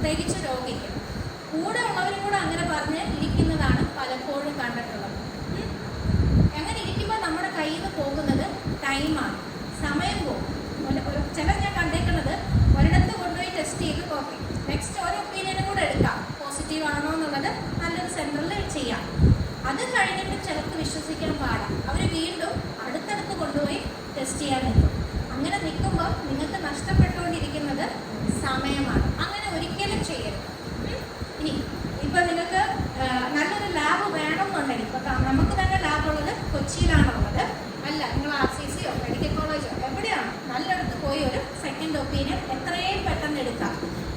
പ്രത്യേകിച്ച് രോഗിക്ക്. കൂടെ ഉള്ളവരും കൂടെ അങ്ങനെ പറഞ്ഞ് ഇരിക്കുന്നതാണ് പലപ്പോഴും കണ്ടിട്ടുള്ളത്. അങ്ങനെ ഇരിക്കുമ്പോൾ നമ്മുടെ കയ്യിൽ നിന്ന് പോകുന്നത് ടൈമാണ് സമയം പോകും. ചിലർ ഞാൻ കണ്ടേക്കുന്നത് ഒരിടത്ത് കൊണ്ടുപോയി ടെസ്റ്റ് ചെയ്ത് കോപ്പി നെക്സ്റ്റ് ഒരു ഒപ്പീനിയനും കൂടെ എടുക്കാം. പോസിറ്റീവ് ആണോ എന്നുള്ളത് നല്ലൊരു സെന്ററിൽ ചെയ്യാം. അത് കഴിഞ്ഞിട്ട് ചിലർക്ക് വിശ്വസിക്കാൻ പാടാം. അവർ വീണ്ടും അടുത്തടുത്ത് കൊണ്ടുപോയി ടെസ്റ്റ് ചെയ്യാൻ നിൽക്കും. അങ്ങനെ നിൽക്കുമ്പോൾ നിങ്ങൾക്ക് നഷ്ടപ്പെട്ടുകൊണ്ടിരിക്കുന്നത് സമയമാണ്. കൊച്ചിയിലാണുള്ളത് അല്ല നിങ്ങൾ ആർ സി സിയോ മെഡിക്കൽ കോളേജോ എവിടെയാണ് നല്ലയിടത്ത് പോയി ഒരു സെക്കൻഡ് ഒപ്പീനിയൻ എത്രയും പെട്ടെന്ന് എടുക്കാം.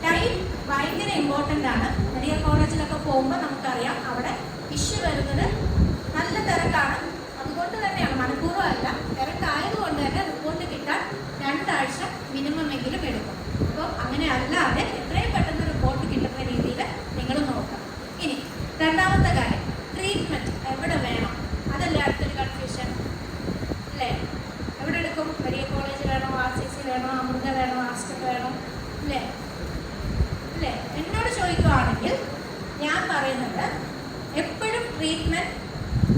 ടൈം ഭയങ്കര ഇമ്പോർട്ടന്റ് ആണ്. മെഡിക്കൽ കോളേജിലൊക്കെ പോകുമ്പോൾ നമുക്കറിയാം അവിടെ ഇഷ്യൂ വരുന്നത്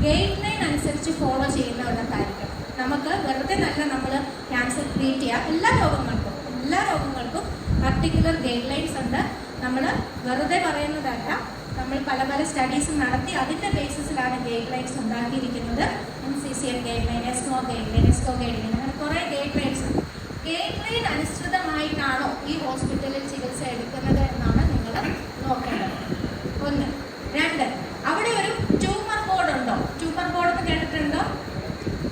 ഗൈഡ് ലൈൻ അനുസരിച്ച് ഫോളോ ചെയ്യുന്നവരുണ്ടായിരിക്കണം നമുക്ക് വെറുതെ നല്ല നമ്മൾ ക്യാൻസർ ട്രീറ്റ് ചെയ്യുക എല്ലാ രോഗങ്ങൾക്കും എല്ലാ രോഗങ്ങൾക്കും പർട്ടിക്കുലർ ഗൈഡ് ലൈൻസ് ഉണ്ട്. നമ്മൾ വെറുതെ പറയുന്നതല്ല. നമ്മൾ പല പല സ്റ്റഡീസ് നടത്തി അതിന്റെ ബേസിസിലാണ് ഗൈഡ് ലൈൻസ് ഉണ്ടാക്കിയിരിക്കുന്നത്. N C C N guideline ESMO guideline ASCO guideline അങ്ങനെ കുറേ ഗൈഡ് ലൈൻസ് ഉണ്ട് ഗൈഡ് ലൈൻ അനുസൃതമായിട്ടാണോ ഈ ഹോസ്പിറ്റലിൽ ചികിത്സ എടുക്കുന്നത് എന്നാണ് നിങ്ങൾ നോക്കേണ്ടത് ഒന്ന് രണ്ട് അവിടെ ഒരു ട്യൂമർ ബോർഡ് ഉണ്ടോ ട്യൂമർ ബോർഡ് എന്ന് കേട്ടിട്ടുണ്ടോ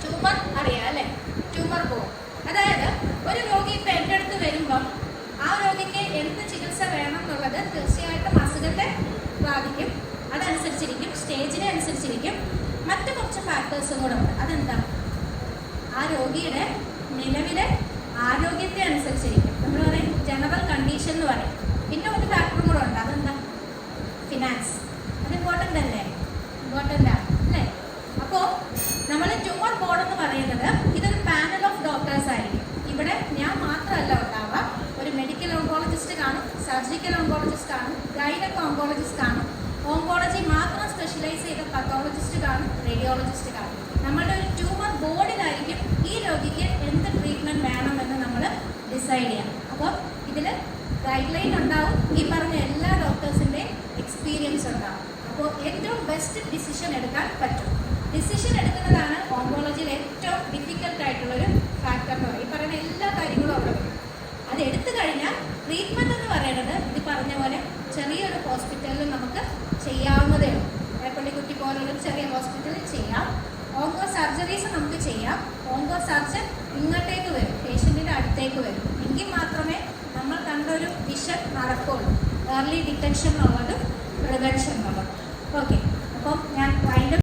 ട്യൂമർ അറിയാം അല്ലേ ട്യൂമർ ബോർഡ് അതായത് ഒരു രോഗി ഇപ്പം എന്റെ അടുത്ത് വരുമ്പം ആ രോഗിക്ക് എന്ത് ചികിത്സ വേണം എന്നുള്ളത് തീർച്ചയായിട്ടും അസുഖത്തെ ബാധിക്കും അതനുസരിച്ചിരിക്കും മറ്റ് മറ്റു കുറച്ച് ഫാക്ടേഴ്സും കൂടെ ഉണ്ട്. അതെന്താ? ആ രോഗിയുടെ നിലവിലെ ആരോഗ്യത്തെ അനുസരിച്ചിരിക്കും. നമ്മൾ പറയും ജനറൽ കണ്ടീഷൻ എന്ന് പറയും. പിന്നെ ഒരു ഫാക്ടറും കൂടെ ഉണ്ട്. അതെന്താ? ഫിനാൻസ് അത് ഇമ്പോർട്ടന്റ് അല്ലേ? ഇമ്പോർട്ടന്റ് ആണ് അല്ലേ? അപ്പോൾ നമ്മൾ ട്യൂമർ ബോർഡ് എന്ന് പറയുന്നത് ഇതൊരു പാനൽ ഓഫ് ഡോക്ടേഴ്സ് ആയിരിക്കും. ഇവിടെ ഞാൻ മാത്രമല്ല ഉണ്ടാവുക. ഒരു മെഡിക്കൽ ഓങ്കോളജിസ്റ്റ് കാണും സർജിക്കൽ ഓങ്കോളജിസ്റ്റ് കാണും ഗൈനക് ഓങ്കോളജിസ്റ്റ് കാണും ഓങ്കോളജി മാത്രം സ്പെഷ്യലൈസ് ചെയ്ത പത്തോളജിസ്റ്റ് കാണും റേഡിയോളജിസ്റ്റ് കാണും. നമ്മളുടെ ഒരു ട്യൂമർ ബോർഡിലായിരിക്കും ഈ രോഗിക്ക് എന്ത് ട്രീറ്റ്മെന്റ് വേണമെന്ന് നമ്മൾ ഡിസൈഡ് ചെയ്യാം. അപ്പോൾ ഇതിൽ ഗൈഡ് ലൈൻ ഉണ്ടാവും ഈ പറഞ്ഞ എല്ലാ ഡോക്ടേഴ്സിന്റെയും എക്സ്പീരിയൻസ് ഉണ്ടാവും. അപ്പോൾ ഏറ്റവും ബെസ്റ്റ് ഡിസിഷൻ എടുക്കാൻ പറ്റും. ഡിസിഷൻ എടുക്കുന്നതാണ് ഓങ്കോളജിയിൽ ഏറ്റവും ഡിഫിക്കൽട്ട് ആയിട്ടുള്ളൊരു ഫാക്ടർ എന്ന് പറയും. ഈ പറയുന്ന എല്ലാ കാര്യങ്ങളും അവിടെ വരും. അത് എടുത്തു കഴിഞ്ഞാൽ ട്രീറ്റ്മെന്റ് എന്ന് പറയുന്നത് ഇത് പറഞ്ഞ പോലെ ചെറിയൊരു ഹോസ്പിറ്റലിൽ നമുക്ക് ചെയ്യാവുന്നതേ ഉള്ളൂ വേപ്പള്ളിക്കുട്ടി പോലുള്ള ചെറിയ ഹോസ്പിറ്റലിൽ ചെയ്യാം. ഓങ്കോ സർജറീസ് നമുക്ക് ചെയ്യാം. ഓങ്കോ സർജൻ ഇങ്ങോട്ടേക്ക് വരും. പേഷ്യന്റിന്റെ അടുത്തേക്ക് വരും. എങ്കിൽ മാത്രമേ നമ്മൾ കണ്ടൊരു വിഷൻ നടക്കുള്ളൂ. ഏർലി ഡിറ്റക്ഷൻ എന്നുള്ളതും പ്രിവെൻഷൻ എന്നുള്ളതും ഓക്കെ